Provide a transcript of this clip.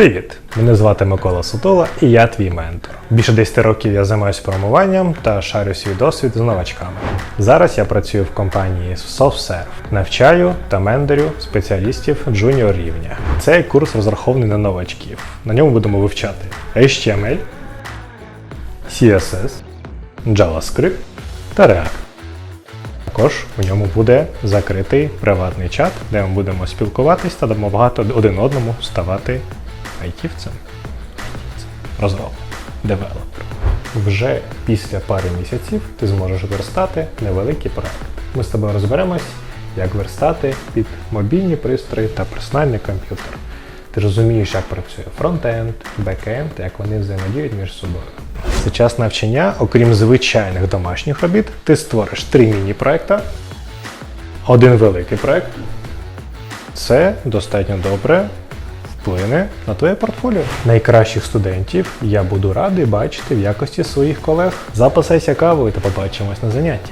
Привіт! Мене звати Микола Сутола і я твій ментор. Більше 10 років я займаюся програмуваннем та шарю свій досвід з новачками. Зараз я працюю в компанії SoftServe, навчаю та менторю спеціалістів джуніор рівня. Цей курс розрахований на новачків. На ньому будемо вивчати HTML, CSS, JavaScript та React. Також у ньому буде закритий приватний чат, де ми будемо спілкуватись та допомагати один одному ставати айтівцем, розробником, девелопером. Вже після пари місяців ти зможеш верстати невеликий проект. Ми з тобою розберемось, як верстати під мобільні пристрої та персональний комп'ютер. Ти розумієш, як працює фронтенд, бекенд, як вони взаємодіють між собою. За час навчання, окрім звичайних домашніх робіт, ти створиш три міні-проекта, один великий проект. Це достатньо добре вплине на твоє портфоліо. Найкращих студентів я буду радий бачити в якості своїх колег. Запасайся кавою та побачимось на занятті.